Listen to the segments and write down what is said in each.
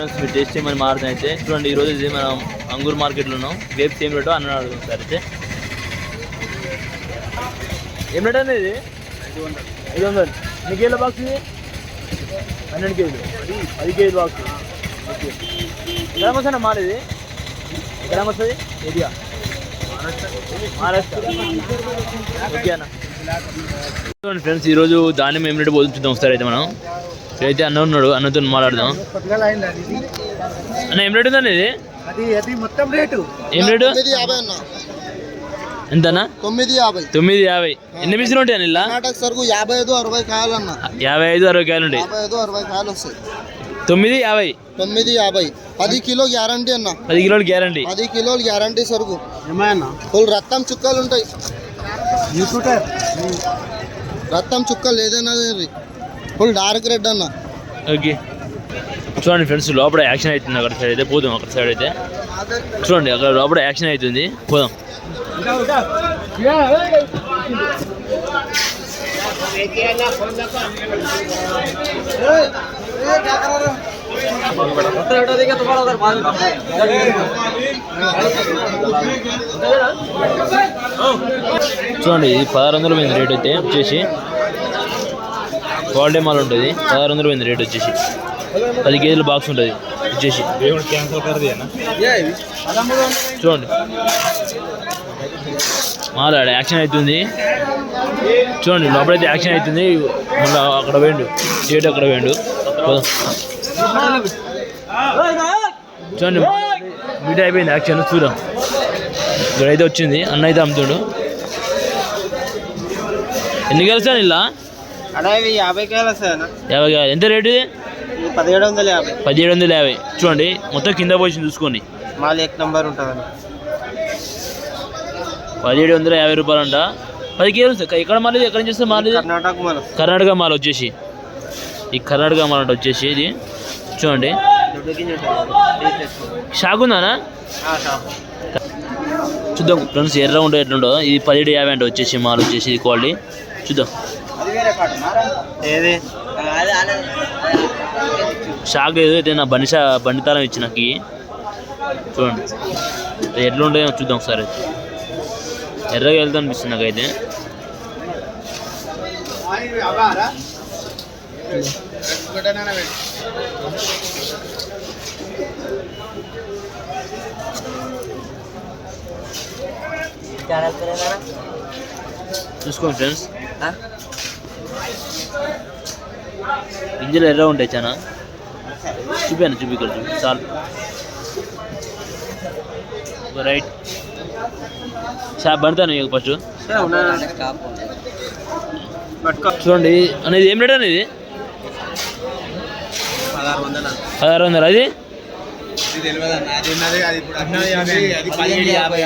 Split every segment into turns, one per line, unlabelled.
Friends మీరు taste చేయమని మారుతుంది అయితే చూడండి ఈరోజు ఇది మనం అంగూర్ మార్కెట్లో ఉన్నాం గ్రేప్స్ ఏం రేటో అన్న అడుగుతాం సార్ అయితే. ఏం రేట్ అండి ఇది? ఐదు వందలు. ఎన్ని కేజీల బాక్స్ ఇది? పన్నెండు కేజీలు. పది కేజీల బాక్స్ ఓకే. ఎక్కడ వస్తుంది మాల్ ఇది? ఎక్కడ వస్తుంది ఏరియా. మహారాష్ట్ర. ఓకే అన్న. చూడండి ఫ్రెండ్స్ ఈరోజు ధాన్యం ఏం రేటు బోధించుద్దాం సార్ అయితే మనం. అయితే అన్న ఉన్నాడు అన్నతో మాట్లాడదాం. అన్న ఏం రేటు ఉందండి ఇది?
అది అది మొత్తం రేటు.
ఏం రేటు? ఎంతనా?
తొమ్మిది యాభై.
తొమ్మిది యాభై. ఎన్ని మిషన్ ఉంటాయి ఇలా?
సరుకు యాభై ఐదు అరవై కాయలు అన్న.
యాభై ఐదు అరవై కాయలు ఉంటాయి.
యాభై ఐదు అరవై కాయలు వస్తాయి.
తొమ్మిది యాభై?
తొమ్మిది యాభై. పది కిలో గ్యారంటీ అన్న.
పది కిలోలు గ్యారంటీ.
పది కిలోలు గ్యారంటీ సరుకు.
ఏమన్నా
ఫుల్ రక్తం చుక్కలు ఉంటాయి. రక్తం చుక్కలు ఏదైనా ఫుల్ డార్క్ రెడ్ అన్న.
ఓకే. చూడండి ఫ్రెండ్స్ లోపల యాక్షన్ అవుతుంది అక్కడ సైడ్ అయితే పోదాం అక్కడ సైడ్ అయితే. చూడండి అక్కడ లోపల యాక్షన్ అవుతుంది. పోదాం. చూడండి ఇది పదహారు వందల పోయింది రేట్ అయితే వచ్చేసి క్వాలిటీ మాల్ ఉంటుంది. పదహారు వందలు పోయింది రేట్ వచ్చేసి. పది కేజీల బాక్స్ ఉంటుంది. వచ్చేసి. చూడండి. మాల్ యాక్షన్ అవుతుంది. చూడండి లోపలైతే యాక్షన్ అవుతుంది. మళ్ళీ అక్కడ వేయండు డేట్ అక్కడ వేయండు. చూడండి మీట్ అయిపోయింది యాక్షన్. చూద్దాం. ఇక్కడైతే వచ్చింది. అన్న అయితే అమ్ముతాడు. ఎన్ని కలిసాను ఇలా?
యాభై కాయలు.
ఎంత రేటు
పదిహేడు వందల యాభై.
పదిహేడు వందల యాభై. చూడండి మొత్తం కింద పోసి చూసుకోండి.
మాల్ ఎక్ నంబర్
పదిహేడు వందల యాభై రూపాయలు అంట పది కేజీలు సార్ ఎక్కడ మాలేదు ఎక్కడ నుంచి మాలేదు
కర్ణాటక మాల్.
కర్ణాటక మాల్ వచ్చేసి. ఈ కర్ణాటక మాల్ అంట వచ్చేసి ఇది. చూడండి. షాక్ ఉందానా. చూద్దాం ఫ్రెండ్స్ ఎర్ర ఉంటే ఎట్లుండో ఇది పదిహేడు యాభై అంట వచ్చేసి మాల్ వచ్చేసి ఇది క్వాలిటీ చూద్దాం.
ఏది?
షాక్ లేదు అయితే నా బండి షా బండి తాళం ఇచ్చి నాకు ఇయ్యి. చూడండి. అది ఎట్లా ఉంటాయో చూద్దాం ఒకసారి. ఎర్రగా వెళ్తా అనిపిస్తుంది నాకైతే. చూసుకోండి ఫ్రెండ్స్. గింజలు ఎర్ర ఉంటాయి చాలా చూపాను చూపి ఇక్కడ చూపి చాలు. రైట్. షాప్ పడతాను మీకు ఫస్ట్. చూడండి అనేది ఏం రేట్ అనేది?
పదహారు వందల.
పదహారు వందలు అది? పదిహేను యాభై.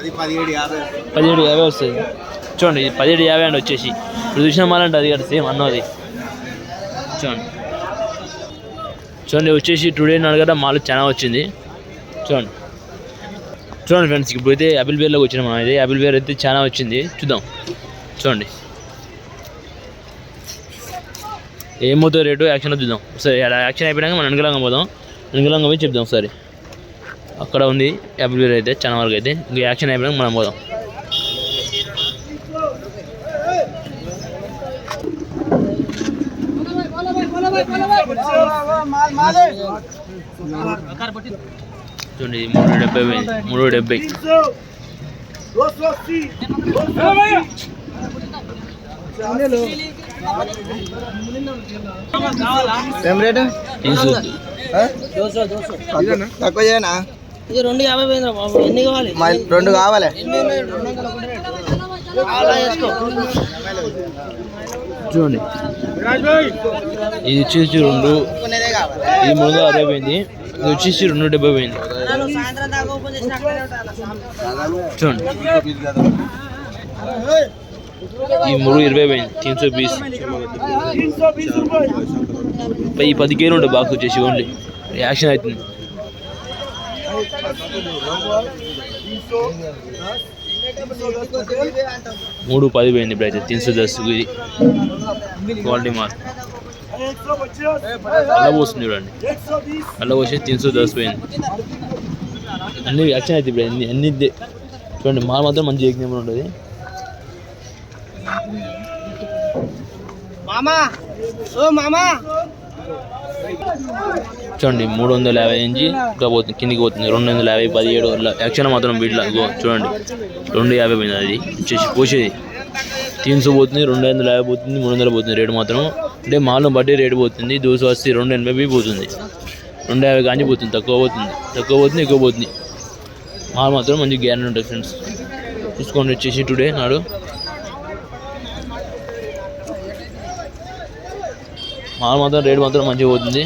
అది పదిహేడు యాభై.
పదిహేడు యాభై వస్తుంది చూడండి ఇది పదిహేడు యాభై అండి వచ్చేసి. ఇప్పుడు చూసిన మాలంటే అది కదా సేమ్ అన్నది. చూడండి. చూడండి వచ్చేసి టుడే అడగట మాల్ చాలా వచ్చింది. చూడండి. చూడండి ఫ్రెండ్స్ ఇప్పుడు అయితే యాపిల్ బేర్లోకి వచ్చిన మనం. అయితే యాపిల్ బేర్ అయితే చాలా వచ్చింది. చూద్దాం. చూడండి. ఏమవుతుందో రేటు యాక్షన్ చూద్దాం. సరే అలా యాక్షన్ అయిపోయినాక మనం వెనకలంగా పోదాం. వెనకలంగా పోయి చెప్దాం సరే అక్కడ ఉంది యాపిల్ బేర్ అయితే చాలా వరకు అయితే. ఇంకా యాక్షన్ అయిపోయినాక మనం పోదాం. చూడండి మూడు డెబ్బై పోయింది. మూడు డెబ్బై.
తక్కువ చేయనా?
ఇది రెండు యాభై పోయిందిరా బాబు. ఎన్ని కావాలి?
రెండు కావాలి.
చూడండి. ఇది వచ్చేసి రెండు. ఇది మూడు వందల అరవై పోయింది. ఇది వచ్చేసి రెండు డెబ్బై పోయింది. చూడండి. ఈ మూడు ఇరవై పోయింది. తీన్సో బీస్ ఈ పది కేలు ఉంటాయి బాక్స్ వచ్చేసి ఓన్లీ యాక్షన్ అవుతుంది. మూడు పది పోయింది ఇప్పుడు అయితే. దస్సు ఇది. క్వాలిటీ మాల్ అల్ల పోస్తుంది చూడండి. అల్ల పోసి దస్సు పోయింది. అన్ని యాక్షన్ అయితే ఇప్పుడు అన్ని అన్ని చూడండి మాల్ మాత్రం మంచి ఏక్ నెంబర్ ఉంటుంది.
మామా ఓ మామా.
చూడండి మూడు వందల యాభై నుంచి ఇంకా పోతుంది కిందికి పోతుంది. రెండు వందల యాభై పదిహేడు యాక్షన్ మాత్రం వీటిలో చూడండి రెండు యాభై పోయింది అది. వచ్చేసి పోసేది. తీన్సు పోతుంది రెండు వందల యాభై పోతుంది మూడు వందలు పోతుంది రేటు మాత్రం. అంటే మాలను బట్టి రేటు పోతుంది దోశ వస్తే రెండు ఎనభై పోతుంది. రెండు యాభై కాంచి పోతుంది తక్కువ పోతుంది తక్కువ పోతుంది ఎక్కువ పోతుంది. మాల్ మాత్రం మంచి గ్యారెంటీ ఉంటుంది ఫ్రెండ్స్. చూసుకోండి వచ్చేసి టుడే నాడు. మాల్ మాత్రం రేటు మాత్రం మంచిగా పోతుంది.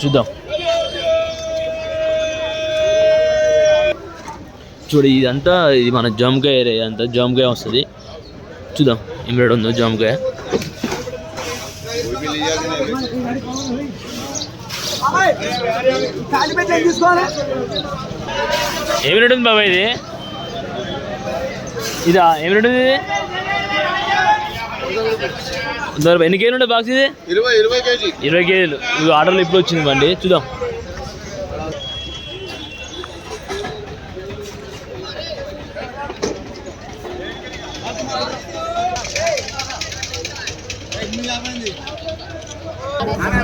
చూద్దాం. చూడు ఇదంతా ఇది మన జామకాయ ఏరియా అంతా జామకాయ వస్తుంది. చూద్దాం ఎంబ్రాయిడ్ ఉందో జామకాయ. ఏమి ఉంది బాబా ఇది? ఇదా ఏమి ఉంది ఇది? ఎన్ని కేజీలు ఉంటాయి బాక్స్ ఇది?
ఇరవై ఇరవై కేజీ.
ఇరవై కేజీలు. ఇవి ఆర్డర్లు ఇప్పుడు వచ్చింది బండి. చూద్దాం.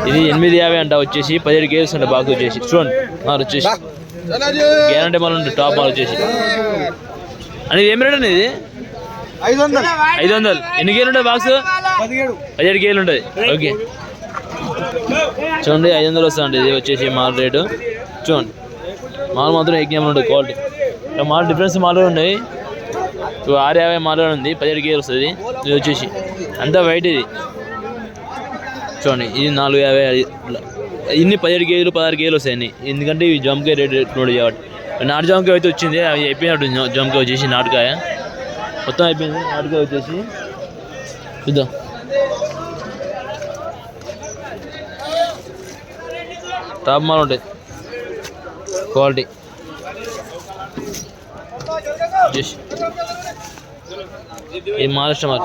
ఇది ఎనిమిది యాభై అంట వచ్చేసి పదిహేడు కేజీస్ అంట బాక్స్ వచ్చేసి. చూడండి మారు వచ్చేసి. గ్యారంటీ ఉంటుంది టాప్ మాల్ వచ్చేసి. అని ఏం రేట్ అండి ఇది?
ఐదు వందలు.
ఐదు వందలు. ఎన్ని కేజీలు ఉంటాయి బాక్స్?
పదిహేడు.
ఉంటుంది ఓకే. చూడండి ఐదు వందలు వస్తుంది ఇది వచ్చేసి మాల్ రేటు. చూడండి. మాల్ మాత్రం ఎగ్జామ్ ఉంటుంది క్వాలిటీ. మాల్ డిఫరెన్స్ మాల్ ఉన్నాయి. ఇప్పుడు ఆరు యాభై మాల్ ఉంది. పదిహేడు కేజీలు వస్తుంది. ఇది వచ్చేసి. అంతా వైట్ ఇది. చూడండి ఇది నాలుగు యాభై. ఇన్ని పదిహేడు కేజీలు పదహారు కేజీలు వస్తాయి ఎందుకంటే ఇవి జామకాయ రేట్ నోడి కాబట్టి. నాటు జామకాయ అయితే వచ్చింది. అవి అయిపోయినట్టు జామకాయ వచ్చేసి నాటుకాయ. మొత్తం అయిపోయింది. నాటుకాయ వచ్చేసి. చూద్దాం టాప్ మాల్ ఉంటుంది క్వాలిటీ. జస్ట్. ఇది మహారాష్ట్ర మాల్.